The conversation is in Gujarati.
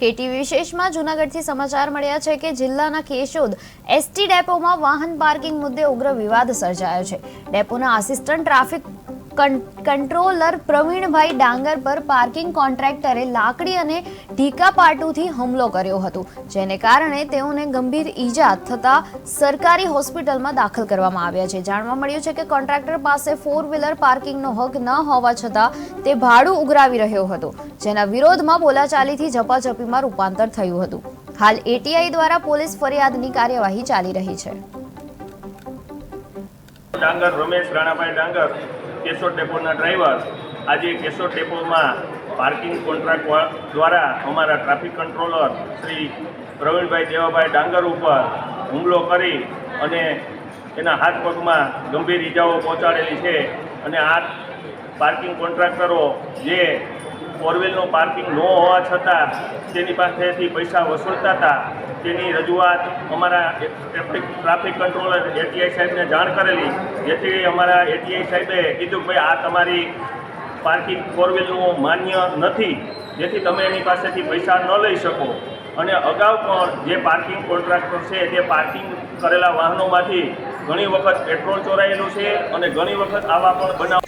કેટી વિશેષમાં જૂનાગઢથી સમાચાર મળ્યા છે કે જિલ્લાના કેશોદ એસટી ડેપોમાં વાહન પાર્કિંગ મુદ્દે ઉગ્ર વિવાદ સર્જાયો છે. ડેપોના assistant traffic controller Pravinbhai Dangar પર પાર્કિંગ કોન્ટ્રાક્ટરે લાકડી અને ઢીકા પાટુથી હુમલો કર્યો હતો, જેને કારણે તેઓને ગંભીર ઈજા થતા સરકારી હોસ્પિટલમાં દાખલ કરવામાં આવ્યા છે. જાણવા મળ્યું છે કે કોન્ટ્રાક્ટર પાસે ફોર વ્હીલર પાર્કિંગનો હક ન હોવા છતાં તે ભાડું ઉઘરાવી રહ્યો હતો, જેના વિરોધમાં બોલાચાલીથી ઝપાઝપીમાં રૂપાંતર થયું હતું. હાલ એટીઆઈ દ્વારા પોલીસ ફરિયાદની કાર્યવાહી ચાલી રહી છે. ડાંગર, રમેશ રાણાભાઈ ડાંગર. કેશોદ ડેપોના ડ્રાઈવર આજે કેશોર ડેપોમાં પાર્કિંગ કોન્ટ્રાક્ટ દ્વારા અમારા ટ્રાફિક કંટ્રોલર શ્રી પ્રવીણભાઈ દેવાભાઈ ડાંગર ઉપર હુમલો કરી અને એના હાથ પગમાં ગંભીર ઈજાઓ પહોંચાડેલી છે. અને આ પાર્કિંગ કોન્ટ્રાક્ટરો જે ફોર વ્હીલનું પાર્કિંગ ન હોવા છતાં તેની પાસેથી પૈસા વસૂલતા હતા. તેની રજૂઆત અમારા ટ્રાફિક કંટ્રોલર એટીઆઈ સાહેબને જાણ કરેલી, જેથી અમારા એટીઆઈ સાહેબે કીધું ભાઈ, આ તમારી પાર્કિંગ ફોરવ્હીલનું માન્ય નથી, જેથી તમે એની પાસેથી પૈસા ન લઈ શકો. અને અગાઉ પણ જે પાર્કિંગ કોન્ટ્રાક્ટર છે તે પાર્કિંગ કરેલા વાહનોમાંથી ઘણી વખત પેટ્રોલ ચોરાયેલું છે અને ઘણી વખત આવા પણ બનાવ